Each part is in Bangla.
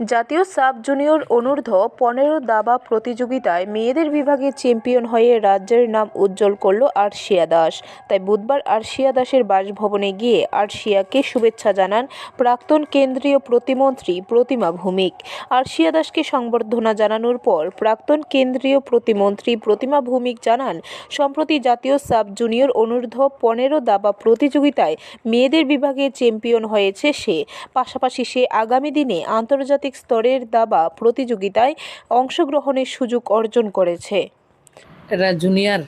জাতীয় সাব জুনিয়র অনূর্ধ্ব পনেরো দাবা প্রতিযোগিতায় মেয়েদের বিভাগে চ্যাম্পিয়ন হয়ে রাজ্যের নাম উজ্জ্বল করল আরশিয়া দাস। তাই বুধবার আরশিয়া দাসের বাসভবনে গিয়ে আরশিয়াকে শুভেচ্ছা জানান প্রাক্তন কেন্দ্রীয় প্রতিমন্ত্রী প্রতিমা ভৌমিক। আরশিয়া দাসকে সংবর্ধনা জানানোর পর প্রাক্তন কেন্দ্রীয় প্রতিমন্ত্রী প্রতিমা ভৌমিক জানান, সম্প্রতি জাতীয় সাব জুনিয়র অনূর্ধ্ব পনেরো দাবা প্রতিযোগিতায় মেয়েদের বিভাগে চ্যাম্পিয়ন হয়েছে সে। পাশাপাশি সে আগামী দিনে আন্তর্জাতিক স্তরের দাবা প্রতিযোগিতায় অংশগ্রহণের সুযোগ অর্জন করেছে। এরা জুনিয়র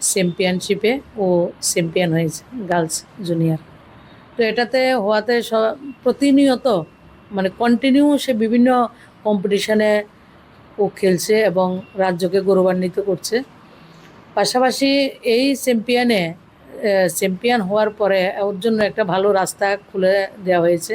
চ্যাম্পিয়নশিপে ও চ্যাম্পিয়ন হয়েছে গার্লস জুনিয়র তো এটাতে হওয়াতে প্রতিনিয়ত মানে কন্টিনিউ সে বিভিন্ন কম্পিটিশানে ও খেলছে এবং রাজ্যকে গৌরবান্বিত করছে। পাশাপাশি এই চ্যাম্পিয়নে চ্যাম্পিয়ন হওয়ার পরে ওর জন্য একটা ভালো রাস্তা খুলে দেওয়া হয়েছে।